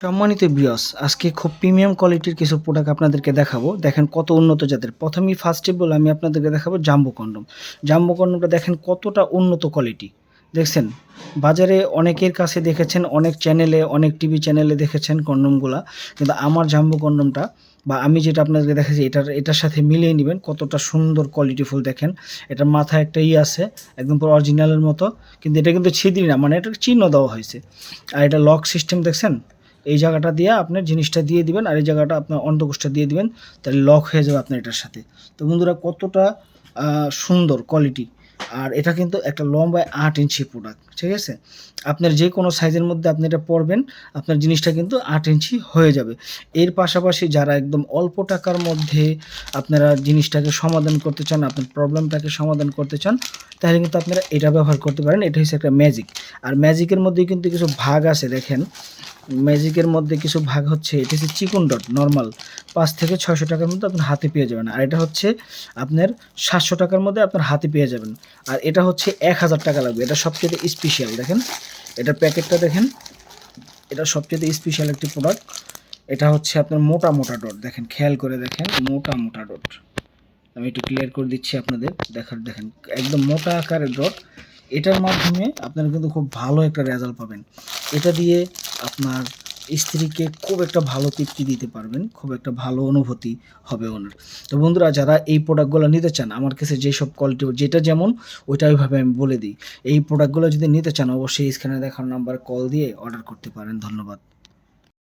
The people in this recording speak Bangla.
সম্মানিত বিয়স আজকে খুব প্রিমিয়াম কোয়ালিটির কিছু প্রোডাক্ট আপনাদেরকে দেখাবো। দেখেন কত উন্নত জাতের। প্রথমেই ফার্স্টে বলে আমি আপনাদেরকে দেখাবো জাম্বো কন্ডম জাম্বো কন্ডমটা দেখেন কতটা উন্নত কোয়ালিটি দেখছেন? বাজারে অনেকের কাছে দেখেছেন, অনেক চ্যানেলে অনেক টিভি চ্যানেলে দেখেছেন কন্ডমগুলা। কিন্তু আমার জাম্বো কন্ডমটা বা আমি যেটা আপনাদেরকে দেখাচ্ছি, এটার এটার সাথে মিলিয়ে নেবেন কতটা সুন্দর কোয়ালিটিফুল দেখেন। এটার মাথায় একটা ই আছে, একদম পুরো অরিজিনালের মতো। কিন্তু এটা কিন্তু ছিদ্রি না মানে এটার চিহ্ন দেওয়া হয়েছে। আর এটা লক সিস্টেম দেখছেন? এই জায়গাটা দিয়ে আপনার জিনিসটা দিয়ে দিবেন আর এই জায়গাটা আপনার অন্তকোষটা দিয়ে দিবেন, তাহলে লক হয়ে যাবে আপনার এটার সাথে। তো বন্ধুরা, কতটা সুন্দর কোয়ালিটি আর এটা কিন্তু একটা লম্বায় আট ইঞ্চি প্রোডাক্ট ঠিক আছে? আপনার যে কোনো সাইজের মধ্যে আপনি এটা পরবেন, আপনার জিনিসটা কিন্তু আট ইঞ্চি হয়ে যাবে। এর পাশাপাশি যারা একদম অল্প টাকার মধ্যে আপনারা জিনিসটাকে সমাধান করতে চান, আপনার প্রবলেমটাকে সমাধান করতে চান, তাহলে কিন্তু আপনারা এটা ব্যবহার করতে পারেন। এটা হচ্ছে একটা ম্যাজিক আর ম্যাজিকের মধ্যে কিন্তু কিছু ভাগ আছে, দেখেন। ম্যাজিকের মধ্যে কিছু ভাগ হচ্ছে, এটা হচ্ছে চিকন ডট নর্মাল পাঁচ থেকে ছয়শো টাকার মধ্যে আপনার হাতে পেয়ে যাবেন। আর এটা হচ্ছে আপনার সাতশো টাকার মধ্যে আপনার হাতে পেয়ে যাবেন। আর এটা হচ্ছে এক হাজার টাকা লাগবে। এটা সবচেয়ে স্পেশাল দেখেন। এটার প্যাকেটটা দেখেন। এটা সবচেয়ে স্পেশাল একটি প্রোডাক্ট এটা হচ্ছে আপনার মোটা মোটা ডট দেখেন, খেয়াল করে দেখেন, মোটা মোটা ডট আমি একটু ক্লিয়ার করে দিচ্ছি আপনাদের। দেখার, দেখেন, একদম মোটা আকারের ডট এটার মাধ্যমে আপনারা কিন্তু খুব ভালো একটা রেজাল্ট পাবেন। এটা দিয়ে আপনার স্ত্রীকে খুব একটা ভালো তৃপ্তি দিতে পারবেন, খুব একটা ভালো অনুভূতি হবে ওনার। তো বন্ধুরা, যারা এই প্রোডাক্টগুলো নিতে চান, আমার কাছে যেসব কোয়ালিটি যেটা যেমন, ওইটা ওইভাবে আমি বলে দিই। এই প্রোডাক্টগুলো যদি নিতে চান, অবশ্যই স্ক্রিনে দেখার নাম্বার কল দিয়ে অর্ডার করতে পারেন। ধন্যবাদ।